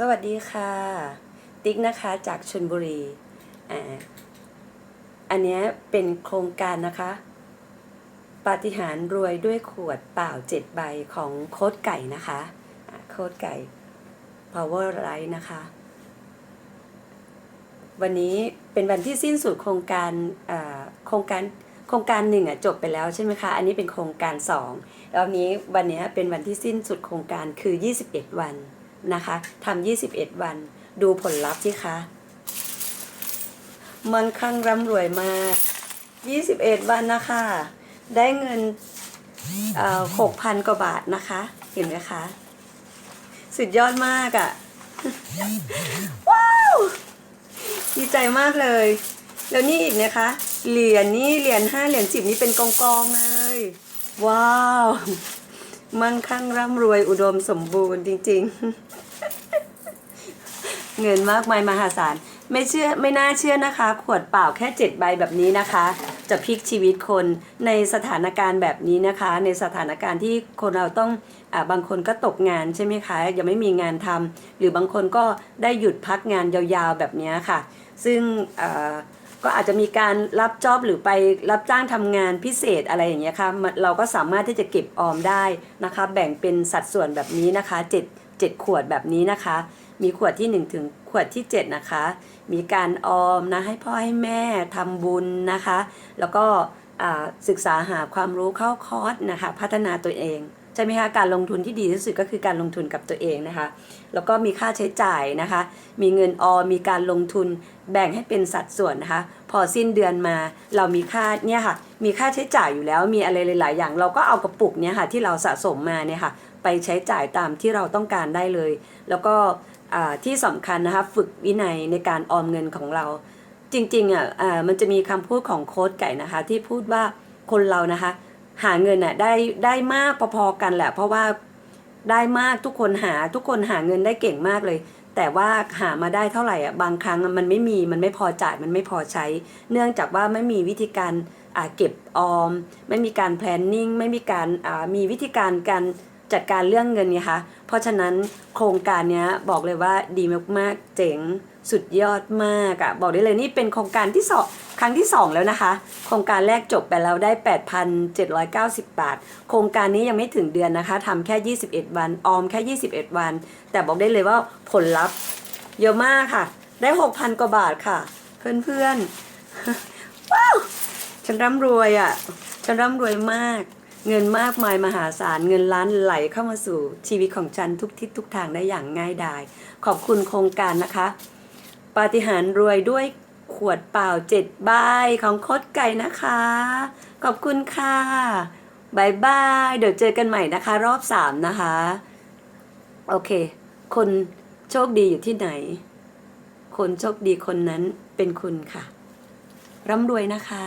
สวัสดีค่ะ ติ๊กนะคะจากชนบุรีอ่าอันนี้เป็นโครงการนะคะ ปาฏิหาริย์รวยด้วยขวดเปล่าเจ็ดใบของโค้ดไก่นะคะโค้ดไก่ power light นะคะ วันนี้เป็นวันที่สิ้นสุดโครงการโครงการโครงการหนึ่งอะจบไปแล้วใช่ไหมคะ อันนี้เป็นโครงการสองแล้วนนี้วันนี้เป็นวันที่สิ้นสุดโครงการคือ 21 วัน นะคะทำ21 วัน ดูผลลัพธ์สิคะมันครั้งร่ำรวยมาก 21 วันนะคะ ได้เงินหกพันกว่าบาทนะคะ เห็นไหมคะ สุดยอดมากอะ่ะ ว้าว ดีใจมากเลย แล้วนี่อีกนะคะ เหรียญนี่เหรียญห้าเหรียญสิบนี่เป็นกองกองๆเลย ว้าว มั่งคั่งร่ำรวยอุดมสมบูรณ์จริง ๆ เงินมากมายมหาศาล ไม่เชื่อไม่น่าเชื่อนะคะ ขวดเปล่าแค่เจ็ดใบแบบนี้นะคะ จะพลิกชีวิตคนในสถานการณ์แบบนี้นะคะ ในสถานการณ์ที่คนเราต้องอบางคนก็ตกงานใช่ไหมคะยังไม่มีงานทำหรือบางคนก็ได้หยุดพักงานยาวๆแบบนี้ค่ะ ซึ่งอ ก็อาจจะมีการรับจอบหรือไปรับจ้างทำงานพิเศษอะไรอย่างเงี้ยค่ะเราก็สามารถที่จะเก็บออมได้นะคะ แบ่งเป็นสัดส่วนแบบนี้นะคะ 7 7 ขวดแบบนี้นะคะ มีขวดที่ 1 ถึงขวดที่ 7 นะคะ มีการออมนะให้พ่อให้แม่ทำบุญนะคะ แล้วก็ ศึกษาหาความรู้เข้าคอร์สนะคะพัฒนาตัวเองใช่ไหมคะการลงทุนที่ดีที่สุดก็คือการลงทุนกับตัวเองนะคะแล้วก็มีค่าใช้จ่ายนะคะ มีเงินออมมีการลงทุนแบ่งให้เป็นสัดส่วนนะคะ พอสิ้นเดือนมาเรามีค่าเนี่ยค่ะมีค่าใช้จ่ายอยู่แล้วมีอะไรหลาย ๆ อย่าง เราก็เอากระปุกเนี่ยค่ะที่เราสะสมมาเนี่ยค่ะไปใช้จ่ายตามที่เราต้องการได้เลย แล้วก็ที่สำคัญนะคะฝึกวินัยในการออมเงินของเรา จริงๆอะอ่ามันจะมีคำพูดของโค้ดไก่นะคะ ที่พูดว่าคนเรานะคะ หาเงินน่ะได้ได้มากพอๆกันแหละ เพราะว่าได้มากทุกคนหาทุกคนหาเงินได้เก่งมากเลย แต่ว่าหามาได้เท่าไหร่อะบางครั้งมันไม่มีมันไม่พอจ่ายมันไม่พอใช้ เนื่องจากว่าไม่มีวิธีการอ่าเก็บออม ไม่มีการ planning ไม่มีการอ่ามีวิธีการการ จัดการเรื่องเงินไงคะ เพราะฉะนั้นโครงการนี้บอกเลยว่าดีมากๆ เจ๋งสุดยอดมากอะบอกได้เลยนี่เป็นโครงการที่สองครั้งที่สองแล้วนะคะ โครงการแรกจบไปแล้วได้ 8,790 บาท โครงการนี้ยังไม่ถึงเดือนนะคะทำแค่ 21 วันออมแค่ 21 วัน แต่บอกได้เลยว่าผลลัพธ์เยอะมากค่ะ ได้ 6,000 กว่าบาทค่ะ เพื่อนๆว้าวฉันร่ำรวยอะ่ะ ฉันร่ำรวยมาก เงินมากมายมหาศาลเงินล้านไหลเข้ามาสู่ชีวิตของฉันทุกทิศทุกทางได้อย่างง่ายดาย ขอบคุณโครงการนะคะ ปาฏิหาริย์รวยด้วยขวดเปล่าเจ็ดใบของโคดไก่นะคะ ขอบคุณค่ะบายบาย เดี๋ยวเจอกันใหม่นะคะ รอบสามนะคะ โอเค คนโชคดีอยู่ที่ไหน คนโชคดีคนนั้นเป็นคุณค่ะ ร่ำรวยนะคะ